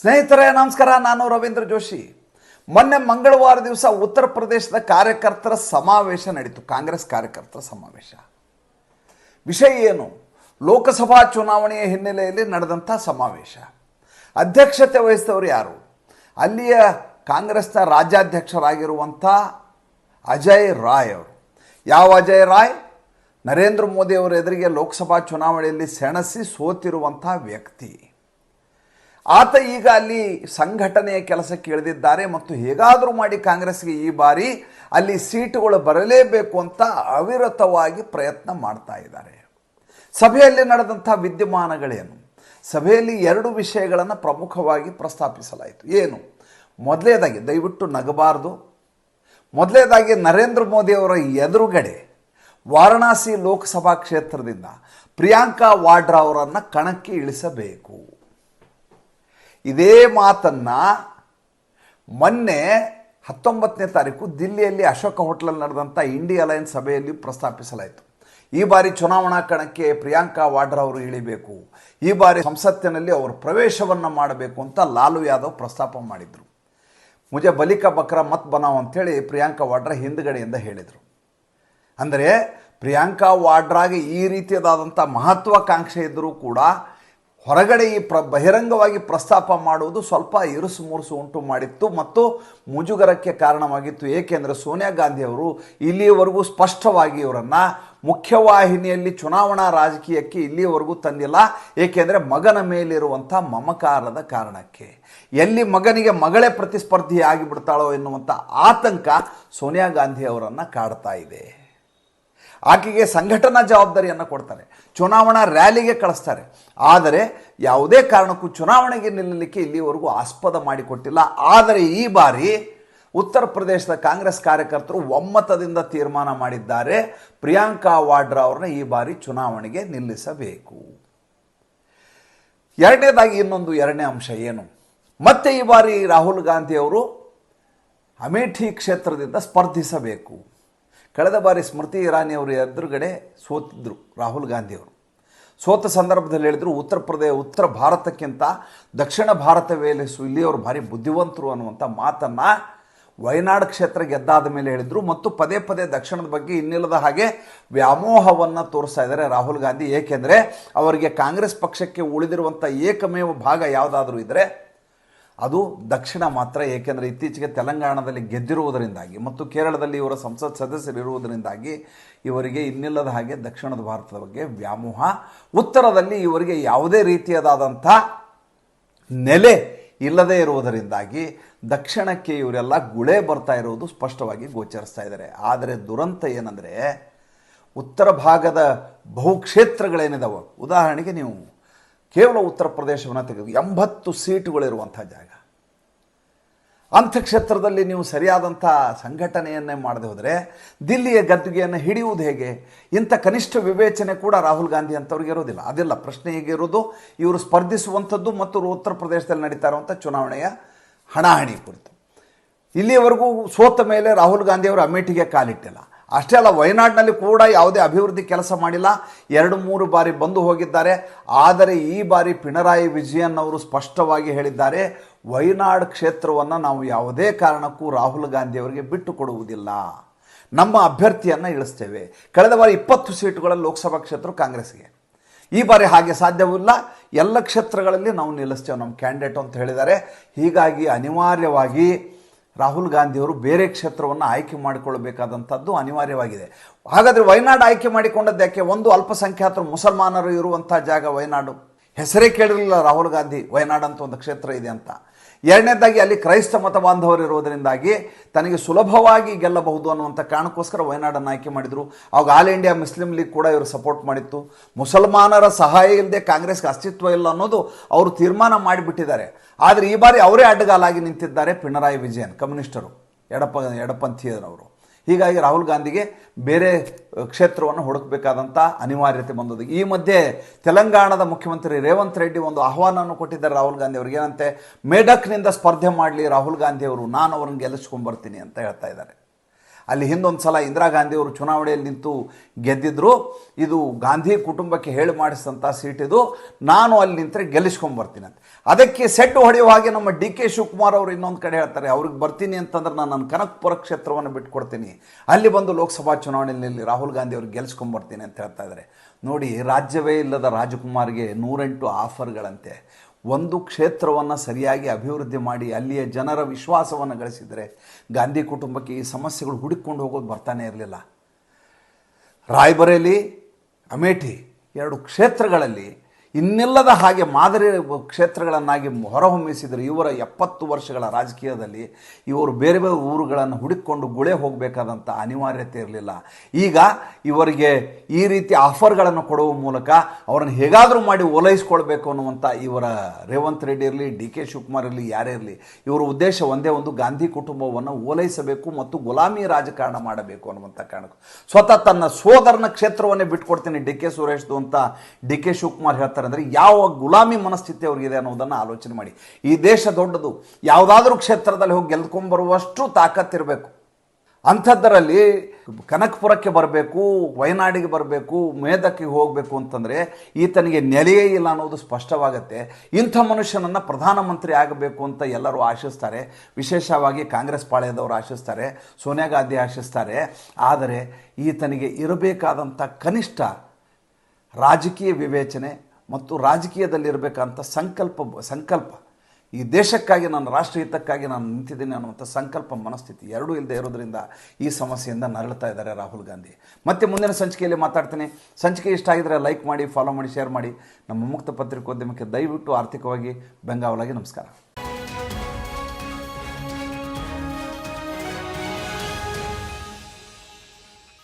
ಸ್ನೇಹಿತರೆ, ನಮಸ್ಕಾರ. ನಾನು ರವೀಂದ್ರ ಜೋಶಿ. ಮೊನ್ನೆ ಮಂಗಳವಾರ ದಿವಸ ಉತ್ತರ ಪ್ರದೇಶದ ಕಾರ್ಯಕರ್ತರ ಸಮಾವೇಶ ನಡೀತು. ಕಾಂಗ್ರೆಸ್ ಕಾರ್ಯಕರ್ತರ ಸಮಾವೇಶ. ವಿಷಯ ಏನು? ಲೋಕಸಭಾ ಚುನಾವಣೆಯ ಹಿನ್ನೆಲೆಯಲ್ಲಿ ನಡೆದಂಥ ಸಮಾವೇಶ. ಅಧ್ಯಕ್ಷತೆ ವಹಿಸಿದವರು ಯಾರು? ಅಲ್ಲಿಯ ಕಾಂಗ್ರೆಸ್ನ ರಾಜ್ಯಾಧ್ಯಕ್ಷರಾಗಿರುವಂಥ ಅಜಯ್ ರಾಯ್ ಅವರು. ಯಾವ ಅಜಯ್ ರಾಯ್? ನರೇಂದ್ರ ಮೋದಿ ಅವರ ಎದುರಿಗೆ ಲೋಕಸಭಾ ಚುನಾವಣೆಯಲ್ಲಿ ಸೆಣಸಿ ಸೋತಿರುವಂಥ ವ್ಯಕ್ತಿ. ಆತ ಈಗ ಅಲ್ಲಿ ಸಂಘಟನೆಯ ಕೆಲಸಕ್ಕೆ ಇಳಿದಿದ್ದಾರೆ ಮತ್ತು ಹೇಗಾದರೂ ಮಾಡಿ ಕಾಂಗ್ರೆಸ್ಗೆ ಈ ಬಾರಿ ಅಲ್ಲಿ ಸೀಟುಗಳು ಬರಲೇಬೇಕು ಅಂತ ಅವಿರತವಾಗಿ ಪ್ರಯತ್ನ ಮಾಡ್ತಾ ಇದ್ದಾರೆ. ಸಭೆಯಲ್ಲಿ ನಡೆದಂಥ ವಿದ್ಯಮಾನಗಳೇನು? ಸಭೆಯಲ್ಲಿ ಎರಡು ವಿಷಯಗಳನ್ನು ಪ್ರಮುಖವಾಗಿ ಪ್ರಸ್ತಾಪಿಸಲಾಯಿತು. ಏನು? ಮೊದಲೇದಾಗಿ, ದಯವಿಟ್ಟು ನಗಬಾರ್ದು. ಮೊದಲೇದಾಗಿ ನರೇಂದ್ರ ಮೋದಿಯವರ ಎದುರುಗಡೆ ವಾರಣಾಸಿ ಲೋಕಸಭಾ ಕ್ಷೇತ್ರದಿಂದ ಪ್ರಿಯಾಂಕಾ ವಾಡ್ರಾ ಅವರನ್ನು ಕಣಕ್ಕೆ ಇಳಿಸಬೇಕು. ಇದೇ ಮಾತನ್ನು ಮೊನ್ನೆ ಹತ್ತೊಂಬತ್ತನೇ ತಾರೀಕು ದಿಲ್ಲಿಯಲ್ಲಿ ಅಶೋಕ ಹೋಟ್ಲಲ್ಲಿ ನಡೆದಂಥ ಇಂಡಿಯಾ ಅಲಯನ್ಸ್ ಸಭೆಯಲ್ಲಿ ಪ್ರಸ್ತಾಪಿಸಲಾಯಿತು. ಈ ಬಾರಿ ಚುನಾವಣಾ ಕಣಕ್ಕೆ ಪ್ರಿಯಾಂಕಾ ವಾಡ್ರಾ ಅವರು ಇಳಿಬೇಕು. ಈ ಬಾರಿ ಸಂಸತ್ತಿನಲ್ಲಿ ಅವರು ಪ್ರವೇಶವನ್ನು ಮಾಡಬೇಕು ಅಂತ ಲಾಲು ಯಾದವ್ ಪ್ರಸ್ತಾಪ ಮಾಡಿದರು. ಮುಜೆ ಬಲಿಕ ಬಕ್ರ ಮತ್ ಬನಾವ್ ಅಂತೇಳಿ ಪ್ರಿಯಾಂಕಾ ವಾಡ್ರಾ ಹಿಂದ್ಗಡೆಯಿಂದ ಹೇಳಿದರು. ಅಂದರೆ ಪ್ರಿಯಾಂಕಾ ವಾಡ್ರಾಗೆ ಈ ರೀತಿಯದಾದಂಥ ಮಹತ್ವಾಕಾಂಕ್ಷೆ ಇದ್ದರೂ ಕೂಡ ಹೊರಗಡೆ ಈ ಪ್ರ, ಬಹಿರಂಗವಾಗಿ ಪ್ರಸ್ತಾಪ ಮಾಡುವುದು ಸ್ವಲ್ಪ ಇರುಸು ಮುರುಸು ಉಂಟು ಮಾಡಿತ್ತು ಮತ್ತು ಮುಜುಗರಕ್ಕೆ ಕಾರಣವಾಗಿತ್ತು. ಏಕೆಂದರೆ ಸೋನಿಯಾ ಗಾಂಧಿಯವರು ಇಲ್ಲಿಯವರೆಗೂ ಸ್ಪಷ್ಟವಾಗಿ ಇವರನ್ನು ಮುಖ್ಯವಾಹಿನಿಯಲ್ಲಿ ಚುನಾವಣಾ ರಾಜಕೀಯಕ್ಕೆ ಇಲ್ಲಿಯವರೆಗೂ ತಂದಿಲ್ಲ. ಏಕೆಂದರೆ ಮಗನ ಮೇಲಿರುವಂಥ ಮಮಕಾರದ ಕಾರಣಕ್ಕೆ. ಎಲ್ಲಿ ಮಗನಿಗೆ ಮಗಳೇ ಪ್ರತಿಸ್ಪರ್ಧಿ ಆಗಿಬಿಡ್ತಾಳೋ ಎನ್ನುವಂಥ ಆತಂಕ ಸೋನಿಯಾ ಗಾಂಧಿ ಅವರನ್ನು ಕಾಡ್ತಾ ಇದೆ. ಆಕೆಗೆ ಸಂಘಟನಾ ಜವಾಬ್ದಾರಿಯನ್ನು ಕೊಡ್ತಾರೆ. ಚುನಾವಣಾ ರ್ಯಾಲಿಗೆ ಕಳಿಸ್ತಾರೆ. ಆದರೆ ಯಾವುದೇ ಕಾರಣಕ್ಕೂ ಚುನಾವಣೆಗೆ ನಿಲ್ಲಲಿಕ್ಕೆ ಇಲ್ಲಿವರೆಗೂ ಆಸ್ಪದ ಮಾಡಿಕೊಟ್ಟಿಲ್ಲ. ಆದರೆ ಈ ಬಾರಿ ಉತ್ತರ ಪ್ರದೇಶದ ಕಾಂಗ್ರೆಸ್ ಕಾರ್ಯಕರ್ತರು ಒಮ್ಮತದಿಂದ ತೀರ್ಮಾನ ಮಾಡಿದ್ದಾರೆ. ಪ್ರಿಯಾಂಕಾ ವಾಡ್ರಾ ಅವ್ರನ್ನ ಈ ಬಾರಿ ಚುನಾವಣೆಗೆ ನಿಲ್ಲಿಸಬೇಕು. ಎರಡನೇದಾಗಿ ಇನ್ನೊಂದು ಎರಡನೇ ಅಂಶ ಏನು? ಮತ್ತೆ ಈ ಬಾರಿ ರಾಹುಲ್ ಗಾಂಧಿ ಅವರು ಅಮೇಠಿ ಕ್ಷೇತ್ರದಿಂದ ಸ್ಪರ್ಧಿಸಬೇಕು. ಕಳೆದ ಬಾರಿ ಸ್ಮೃತಿ ಇರಾನಿ ಅವರು ಎದುರುಗಡೆ ಸೋತಿದ್ದರು ರಾಹುಲ್ ಗಾಂಧಿಯವರು. ಸೋತ ಸಂದರ್ಭದಲ್ಲಿ ಹೇಳಿದರು, ಉತ್ತರ ಪ್ರದೇಶ, ಉತ್ತರ ಭಾರತಕ್ಕಿಂತ ದಕ್ಷಿಣ ಭಾರತವೇ ಸು, ಇಲ್ಲಿಯವರು ಭಾರಿ ಬುದ್ಧಿವಂತರು ಅನ್ನುವಂಥ ಮಾತನ್ನು ವಯನಾಡ್ ಕ್ಷೇತ್ರ ಗೆದ್ದಾದ ಮೇಲೆ ಹೇಳಿದರು ಮತ್ತು ಪದೇ ಪದೇ ದಕ್ಷಿಣದ ಬಗ್ಗೆ ಇನ್ನಿಲ್ಲದ ಹಾಗೆ ವ್ಯಾಮೋಹವನ್ನು ತೋರಿಸ್ತಾ ಇದ್ದಾರೆ ರಾಹುಲ್ ಗಾಂಧಿ. ಏಕೆಂದರೆ ಅವರಿಗೆ ಕಾಂಗ್ರೆಸ್ ಪಕ್ಷಕ್ಕೆ ಉಳಿದಿರುವಂಥ ಏಕಮೇವ ಭಾಗ ಯಾವುದಾದ್ರೂ ಇದ್ದರೆ ಅದು ದಕ್ಷಿಣ ಮಾತ್ರ, ಏಕೆಂದರೆ ಇತ್ತೀಚೆಗೆ ತೆಲಂಗಾಣದಲ್ಲಿ ಗೆದ್ದಿರುವುದರಿಂದಾಗಿ ಮತ್ತು ಕೇರಳದಲ್ಲಿ ಇವರ ಸಂಸತ್ ಸದಸ್ಯರಿರುವುದರಿಂದಾಗಿ ಇವರಿಗೆ ಇನ್ನಿಲ್ಲದ ಹಾಗೆ ದಕ್ಷಿಣದ ಭಾರತದ ಬಗ್ಗೆ ವ್ಯಾಮೋಹ. ಉತ್ತರದಲ್ಲಿ ಇವರಿಗೆ ಯಾವುದೇ ರೀತಿಯದಾದಂಥ ನೆಲೆ ಇಲ್ಲದೇ ಇರುವುದರಿಂದಾಗಿ ದಕ್ಷಿಣಕ್ಕೆ ಇವರೆಲ್ಲ ಗುಳೆ ಬರ್ತಾ ಇರುವುದು ಸ್ಪಷ್ಟವಾಗಿ ಗೋಚರಿಸ್ತಾ ಇದ್ದಾರೆ. ಆದರೆ ದುರಂತ ಏನಂದರೆ, ಉತ್ತರ ಭಾಗದ ಬಹುಕ್ಷೇತ್ರಗಳೇನಿದಾವೆ, ಉದಾಹರಣೆಗೆ ನೀವು ಕೇವಲ ಉತ್ತರ ಪ್ರದೇಶವನ್ನು ತೆಗೆದು ಎಂಬತ್ತು ಸೀಟುಗಳಿರುವಂಥ ಜಾಗ. ಅಂಥ ಕ್ಷೇತ್ರದಲ್ಲಿ ನೀವು ಸರಿಯಾದಂಥ ಸಂಘಟನೆಯನ್ನೇ ಮಾಡದೆ ಹೋದರೆ, ದಿಲ್ಲಿಯ ಗದ್ದುಗೆಯನ್ನು ಹಿಡಿಯುವುದು ಹೇಗೆ? ಇಂಥ ಕನಿಷ್ಠ ವಿವೇಚನೆ ಕೂಡ ರಾಹುಲ್ ಗಾಂಧಿ ಅಂಥವ್ರಿಗೆ ಇರೋದಿಲ್ಲ. ಅದೆಲ್ಲ ಪ್ರಶ್ನೆ ಹೇಗಿರೋದು ಇವರು ಸ್ಪರ್ಧಿಸುವಂಥದ್ದು ಮತ್ತು ಉತ್ತರ ಪ್ರದೇಶದಲ್ಲಿ ನಡೀತಾ ಇರುವಂಥ ಚುನಾವಣೆಯ ಹಣಾಹಣಿ ಕುರಿತು. ಇಲ್ಲಿಯವರೆಗೂ ಸೋತ ಮೇಲೆ ರಾಹುಲ್ ಗಾಂಧಿಯವರು ಅಮೇಠಿಗೆ ಕಾಲಿಟ್ಟಿಲ್ಲ. ಅಷ್ಟೇ ಅಲ್ಲ, ವಯನಾಡಿನಲ್ಲಿ ಕೂಡ ಯಾವುದೇ ಅಭಿವೃದ್ಧಿ ಕೆಲಸ ಮಾಡಿಲ್ಲ. ಎರಡು ಮೂರು ಬಾರಿ ಬಂದು ಹೋಗಿದ್ದಾರೆ. ಆದರೆ ಈ ಬಾರಿ ಪಿಣರಾಯಿ ವಿಜಯನ್ ಅವರು ಸ್ಪಷ್ಟವಾಗಿ ಹೇಳಿದ್ದಾರೆ, ವಯನಾಡ್ ಕ್ಷೇತ್ರವನ್ನು ನಾವು ಯಾವುದೇ ಕಾರಣಕ್ಕೂ ರಾಹುಲ್ ಗಾಂಧಿಯವರಿಗೆ ಬಿಟ್ಟು ಕೊಡುವುದಿಲ್ಲ. ನಮ್ಮ ಅಭ್ಯರ್ಥಿಯನ್ನು ಇಳಿಸ್ತೇವೆ. ಕಳೆದ ಬಾರಿ ಇಪ್ಪತ್ತು ಸೀಟುಗಳಲ್ಲಿ ಲೋಕಸಭಾ ಕ್ಷೇತ್ರ ಕಾಂಗ್ರೆಸ್ಗೆ ಈ ಬಾರಿ ಹಾಗೆ ಸಾಧ್ಯವಿಲ್ಲ ಎಲ್ಲ ಕ್ಷೇತ್ರಗಳಲ್ಲಿ ನಾವು ನಿಲ್ಲಿಸ್ತೇವೆ, ನಮ್ಮ ಕ್ಯಾಂಡಿಡೇಟ್ ಅಂತ ಹೇಳಿದ್ದಾರೆ. ಹೀಗಾಗಿ ಅನಿವಾರ್ಯವಾಗಿ ರಾಹುಲ್ ಗಾಂಧಿಯವರು ಬೇರೆ ಕ್ಷೇತ್ರವನ್ನು ಆಯ್ಕೆ ಮಾಡಿಕೊಳ್ಳಬೇಕಾದಂಥದ್ದು ಅನಿವಾರ್ಯವಾಗಿದೆ. ಹಾಗಾದರೆ ವಯನಾಡು ಆಯ್ಕೆ ಮಾಡಿಕೊಂಡದ್ದು ಯಾಕೆ? ಒಂದು ಅಲ್ಪಸಂಖ್ಯಾತರು, ಮುಸಲ್ಮಾನರು ಇರುವಂಥ ಜಾಗ ವಯನಾಡು ಹೆಸರೇ ಕೇಳಿರಲಿಲ್ಲ ರಾಹುಲ್ ಗಾಂಧಿ, ವಯನಾಡ್ ಅಂತ ಒಂದು ಕ್ಷೇತ್ರ ಇದೆ ಅಂತ. ಎರಡನೇದಾಗಿ ಅಲ್ಲಿ ಕ್ರೈಸ್ತ ಮತ ಬಾಂಧವರು ಇರುವುದರಿಂದಾಗಿ ತನಗೆ ಸುಲಭವಾಗಿ ಗೆಲ್ಲಬಹುದು ಅನ್ನುವಂಥ ಕಾರಣಕ್ಕೋಸ್ಕರ ವಯನಾಡನ್ನು ಆಯ್ಕೆ ಮಾಡಿದರು. ಆವಾಗ ಆಲ್ ಇಂಡಿಯಾ ಮುಸ್ಲಿಂ ಲೀಗ್ ಕೂಡ ಇವರು ಸಪೋರ್ಟ್ ಮಾಡಿತ್ತು. ಮುಸಲ್ಮಾನರ ಸಹಾಯ ಇಲ್ಲದೆ ಕಾಂಗ್ರೆಸ್ಗೆ ಅಸ್ತಿತ್ವ ಇಲ್ಲ ಅನ್ನೋದು ಅವರು ತೀರ್ಮಾನ ಮಾಡಿಬಿಟ್ಟಿದ್ದಾರೆ. ಆದರೆ ಈ ಬಾರಿ ಅವರೇ ಅಡ್ಡಗಾಲಾಗಿ ನಿಂತಿದ್ದಾರೆ ಪಿಣರಾಯಿ ವಿಜಯನ್, ಕಮ್ಯುನಿಸ್ಟರು ಎಡಪ ಎಡಪಂಥೀಯರವರು ಹೀಗಾಗಿ ರಾಹುಲ್ ಗಾಂಧಿಗೆ ಬೇರೆ ಕ್ಷೇತ್ರವನ್ನು ಹುಡುಕಬೇಕಾದಂಥ ಅನಿವಾರ್ಯತೆ ಬಂದದ್ದು. ಈ ಮಧ್ಯೆ ತೆಲಂಗಾಣದ ಮುಖ್ಯಮಂತ್ರಿ ರೇವಂತ್ ರೆಡ್ಡಿ ಒಂದು ಆಹ್ವಾನವನ್ನು ಕೊಟ್ಟಿದ್ದಾರೆ ರಾಹುಲ್ ಗಾಂಧಿ ಅವರಿಗೆ. ಏನಂತೆ, ಮೇಡಕ್ನಿಂದ ಸ್ಪರ್ಧೆ ಮಾಡಲಿ ರಾಹುಲ್ ಗಾಂಧಿ ಅವರು, ನಾನು ಅವ್ರನ್ನ ಗೆಲ್ಲಿಸ್ಕೊಂಡ್ಬರ್ತೀನಿ ಅಂತ ಹೇಳ್ತಾ ಇದ್ದಾರೆ. ಅಲ್ಲಿ ಹಿಂದೊಂದು ಸಲ ಇಂದಿರಾ ಗಾಂಧಿಯವರು ಚುನಾವಣೆಯಲ್ಲಿ ನಿಂತು ಗೆದ್ದಿದ್ರು. ಇದು ಗಾಂಧಿ ಕುಟುಂಬಕ್ಕೆ ಹೇಳಿ ಮಾಡಿಸಿದಂಥ ಸೀಟಿದು ನಾನು ಅಲ್ಲಿ ನಿಂತರೆ ಗೆಲ್ಲಿಸ್ಕೊಂಬರ್ತೀನಿ ಅಂತ. ಅದಕ್ಕೆ ಸೆಟ್ ಹೊಡೆಯುವ ಹಾಗೆ ನಮ್ಮ ಡಿ ಕೆ ಶಿವಕುಮಾರ್ ಅವರು ಇನ್ನೊಂದು ಕಡೆ ಹೇಳ್ತಾರೆ, ಅವ್ರಿಗೆ ಬರ್ತೀನಿ ಅಂತಂದ್ರೆ ನಾನು ನನ್ನ ಕನಕಪುರ ಕ್ಷೇತ್ರವನ್ನು ಬಿಟ್ಕೊಡ್ತೀನಿ. ಅಲ್ಲಿ ಬಂದು ಲೋಕಸಭಾ ಚುನಾವಣೆಯಲ್ಲಿ ರಾಹುಲ್ ಗಾಂಧಿ ಅವ್ರಿಗೆ ಗೆಲ್ಸ್ಕೊಂಬರ್ತೀನಿ ಅಂತ ಹೇಳ್ತಾ ಇದ್ದಾರೆ ನೋಡಿ, ರಾಜ್ಯವೇ ಇಲ್ಲದ ರಾಜಕುಮಾರ್ಗೆ ನೂರೆಂಟು ಆಫರ್ಗಳಂತೆ. ಒಂದು ಕ್ಷೇತ್ರವನ್ನು ಸರಿಯಾಗಿ ಅಭಿವೃದ್ಧಿ ಮಾಡಿ ಅಲ್ಲಿಯ ಜನರ ವಿಶ್ವಾಸವನ್ನು ಗಳಿಸಿದರೆ ಗಾಂಧಿ ಕುಟುಂಬಕ್ಕೆ ಈ ಸಮಸ್ಯೆಗಳು ಹುಡುಕೊಂಡು ಹೋಗೋದು ಬರ್ತಾನೆ ಇರಲಿಲ್ಲ. ರಾಯ್ಬರೇಲಿ, ಅಮೇಠಿ ಎರಡು ಕ್ಷೇತ್ರಗಳಲ್ಲಿ ಇನ್ನಿಲ್ಲದ ಹಾಗೆ ಮಾದರಿ ಕ್ಷೇತ್ರಗಳನ್ನಾಗಿ ಹೊರಹೊಮ್ಮಿಸಿದರೆ ಇವರ ಎಪ್ಪತ್ತು ವರ್ಷಗಳ ರಾಜಕೀಯದಲ್ಲಿ ಇವರು ಬೇರೆ ಬೇರೆ ಊರುಗಳನ್ನು ಹುಡುಕಿಕೊಂಡು ಗುಳೆ ಹೋಗಬೇಕಾದಂಥ ಅನಿವಾರ್ಯತೆ ಇರಲಿಲ್ಲ. ಈಗ ಇವರಿಗೆ ಈ ರೀತಿ ಆಫರ್ಗಳನ್ನು ಕೊಡುವ ಮೂಲಕ ಅವರನ್ನು ಹೇಗಾದರೂ ಮಾಡಿ ಓಲೈಸ್ಕೊಳ್ಬೇಕು ಅನ್ನುವಂಥ ಇವರ ರೇವಂತ್ ರೆಡ್ಡಿ ಇರಲಿ, ಡಿ ಕೆ ಶಿವಕುಮಾರ್ ಇರಲಿ, ಯಾರೇ ಇರಲಿ, ಇವರ ಉದ್ದೇಶ ಒಂದೇ ಒಂದು ಗಾಂಧಿ ಕುಟುಂಬವನ್ನು ಓಲೈಸಬೇಕು ಮತ್ತು ಗುಲಾಮಿ ರಾಜಕಾರಣ ಮಾಡಬೇಕು ಅನ್ನುವಂಥ ಕಾರಣಕ್ಕೆ. ಸ್ವತಃ ತನ್ನ ಸೋದರನ ಕ್ಷೇತ್ರವನ್ನೇ ಬಿಟ್ಕೊಡ್ತೀನಿ ಡಿ ಕೆ ಸುರೇಶ್ದು ಅಂತ ಡಿ ಕೆ ಶಿವಕುಮಾರ್ ಹೇಳ್ತಾರೆ ಅಂದರೆ ಯಾವ ಗುಲಾಮಿ ಮನಸ್ಥಿತಿ ಅವ್ರಿಗಿದೆ ಅನ್ನೋದನ್ನು ಆಲೋಚನೆ ಮಾಡಿ. ಈ ದೇಶ ದೊಡ್ಡದು, ಯಾವುದಾದ್ರೂ ಕ್ಷೇತ್ರದಲ್ಲಿ ಹೋಗಿ ಗೆಲ್ಕೊಂಡ್ಬರುವಷ್ಟು ತಾಕತ್ತಿರಬೇಕು ಅಂಥದ್ದರಲ್ಲಿ ಕನಕಪುರಕ್ಕೆ ಬರಬೇಕು, ವಯನಾಡಿಗೆ ಬರಬೇಕು ಮೇದಕ್ಕಿಗೆ ಹೋಗಬೇಕು ಅಂತಂದರೆ ಈತನಿಗೆ ನೆಲೆಯೇ ಇಲ್ಲ ಅನ್ನೋದು ಸ್ಪಷ್ಟವಾಗುತ್ತೆ. ಇಂಥ ಮನುಷ್ಯನನ್ನು ಪ್ರಧಾನಮಂತ್ರಿ ಆಗಬೇಕು ಅಂತ ಎಲ್ಲರೂ ಆಶಿಸ್ತಾರೆ. ವಿಶೇಷವಾಗಿ ಕಾಂಗ್ರೆಸ್ ಪಾಳ್ಯದವರು ಆಶಿಸ್ತಾರೆ, ಸೋನಿಯಾ ಗಾಂಧಿ ಆಶಿಸ್ತಾರೆ. ಆದರೆ ಈತನಿಗೆ ಇರಬೇಕಾದಂಥ ಕನಿಷ್ಠ ರಾಜಕೀಯ ವಿವೇಚನೆ ಮತ್ತು ರಾಜಕೀಯದಲ್ಲಿರಬೇಕಂತ ಸಂಕಲ್ಪ ಸಂಕಲ್ಪ. ಈ ದೇಶಕ್ಕಾಗಿ ನಾನು, ರಾಷ್ಟ್ರಹಿತಕ್ಕಾಗಿ ನಾನು ನಿಂತಿದ್ದೀನಿ ಅನ್ನುವಂಥ ಸಂಕಲ್ಪ ಮನಸ್ಥಿತಿ ಎರಡೂ ಇಲ್ಲದೆ ಇರೋದ್ರಿಂದ ಈ ಸಮಸ್ಯೆಯಿಂದ ನರಳುತ್ತಾ ಇದ್ದಾರೆ ರಾಹುಲ್ ಗಾಂಧಿ. ಮತ್ತೆ ಮುಂದಿನ ಸಂಚಿಕೆಯಲ್ಲಿ ಮಾತಾಡ್ತೀನಿ. ಸಂಚಿಕೆ ಇಷ್ಟ ಆಗಿದರೆ ಲೈಕ್ ಮಾಡಿ, ಫಾಲೋ ಮಾಡಿ, ಶೇರ್ ಮಾಡಿ. ನಮ್ಮ ಮುಕ್ತ ಪತ್ರಿಕೋದ್ಯಮಕ್ಕೆ ದಯವಿಟ್ಟು ಆರ್ಥಿಕವಾಗಿ ಬೆಂಗಾವಲಾಗಿ ನಮಸ್ಕಾರ.